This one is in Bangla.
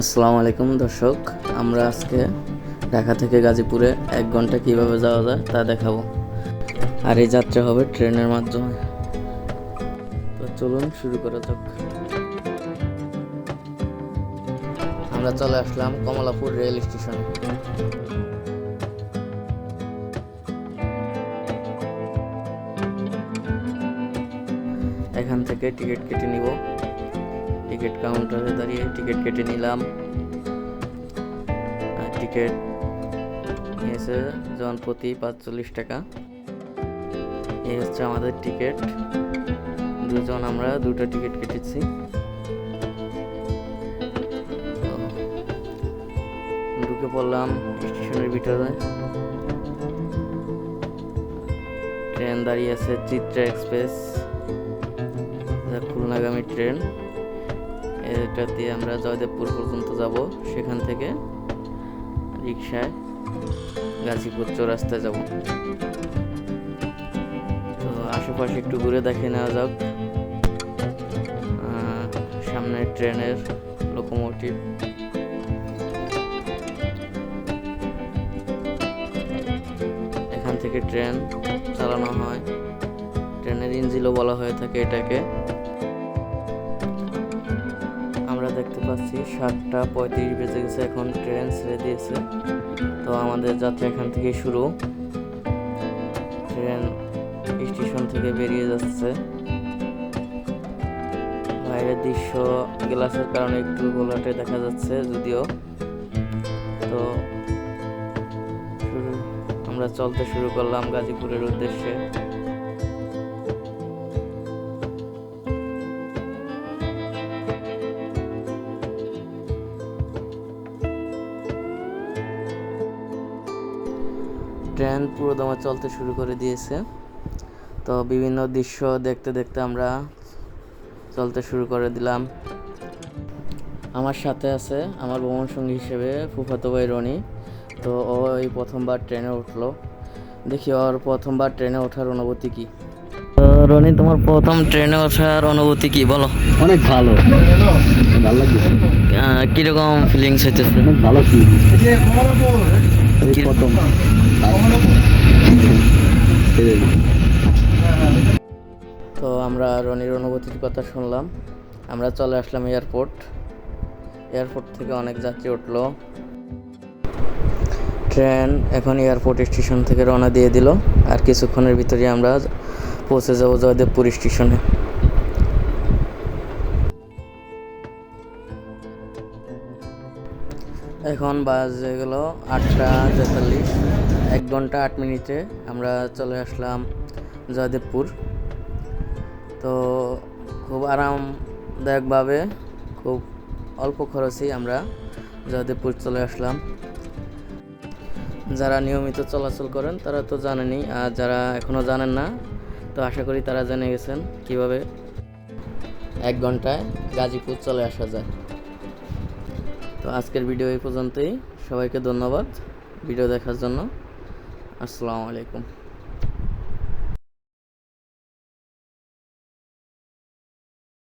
আসসালামু আলাইকুম দর্শক, আমরা আজকে ঢাকা থেকে গাজীপুরে এক ঘণ্টা কীভাবে যাওয়া যায় তা দেখাবো। আর এই যাত্রা হবে ট্রেনের মাধ্যমে। তো চলুন শুরু করা যাক। আমরা চলে আসলাম কমলাপুর রেল স্টেশন। এখান থেকে টিকিট কেটে নিব। টিকিট কাউন্টারে দাঁড়িয়ে টিকিট কেটে নিলাম। টিকিট নিয়েছে জন প্রতি পাঁচচল্লিশ টাকা। এই হচ্ছে আমাদের টিকিট। দুজন আমরা দুটো টিকিট কেটেছি। ঢুকে পড়লাম স্টেশনের ভিতরে। ট্রেন দাঁড়িয়ে আছে চিত্রা এক্সপ্রেস। খুলনাগামী ট্রেন। এটা দিয়ে আমরা জয়দেবপুর পর্যন্ত যাব, সেখান থেকে রিক্সায় গাজীপুর চৌরাস্তায় যাব। তো আশেপাশে একটু ঘুরে দেখে নেওয়া যাক। সামনে ট্রেনের লোকোমোটিভ। এখান থেকে ট্রেন চালানো হয়। ট্রেনের ইঞ্জিনও বলা হয়ে থাকে এটাকে। পাচ্ছি, সাতটা পঁয়ত্রিশ বেজে গেছে, এখন ট্রেন ছেড়ে দিয়েছে। তো আমাদের যাত্রা এখান থেকে শুরু। ট্রেন স্টেশন থেকে বেরিয়ে যাচ্ছে। বাইরের দৃশ্য গ্লাসের কারণে একটু গোলাটে দেখা যাচ্ছে যদিও। তো আমরা চলতে শুরু করলাম গাজীপুরের উদ্দেশ্যে। ট্রেন পুরো দমে চলতে শুরু করে দিয়েছে। তো বিভিন্ন দৃশ্য দেখতে দেখতে আমরা চলতে শুরু করে দিলাম। আমার সাথে আছে আমার ভ্রমণ সঙ্গী হিসেবে ফুফাতো ভাই রনি। তো ও এই প্রথমবার ট্রেনে উঠল। দেখি ওর প্রথমবার ট্রেনে ওঠার অনুভূতি কি? রনি তোমার প্রথম ট্রেনে ওঠার অনুভূতি কি? বলো। অনেক ভালো। ভালো লাগছে। কীরকম ফিলিংস হইতেছে? অনেক ভালো ফিল কি- তো আমরা রনির অনুভূতির কথা শুনলাম। আমরা চলে আসলাম এয়ারপোর্ট। এয়ারপোর্ট থেকে অনেক যাত্রী উঠল। ট্রেন এখন এয়ারপোর্ট স্টেশন থেকে রওনা দিয়ে দিল। আর কিছুক্ষণের ভিতরে আমরা পৌঁছে যাব জয়দেবপুর স্টেশনে। এখন বাজে গেল আটটা তেতাল্লিশ। এক ঘণ্টা আট মিনিটে আমরা চলে আসলাম জয়দেবপুর। তো খুব আরামদায়কভাবে, খুব অল্প খরচেই আমরা জয়দেবপুর চলে আসলাম। যারা নিয়মিত চলাচল করেন, তারা তো জানেনই, আর যারা এখনও জানেন না, তো আশা করি তারা জেনে গেছেন কীভাবে এক ঘন্টায় গাজীপুর চলে আসা যায়। তো আজকের ভিডিও এই পর্যন্তই। সবাইকে ধন্যবাদ ভিডিও দেখার জন্য। আসসালামু আলাইকুম।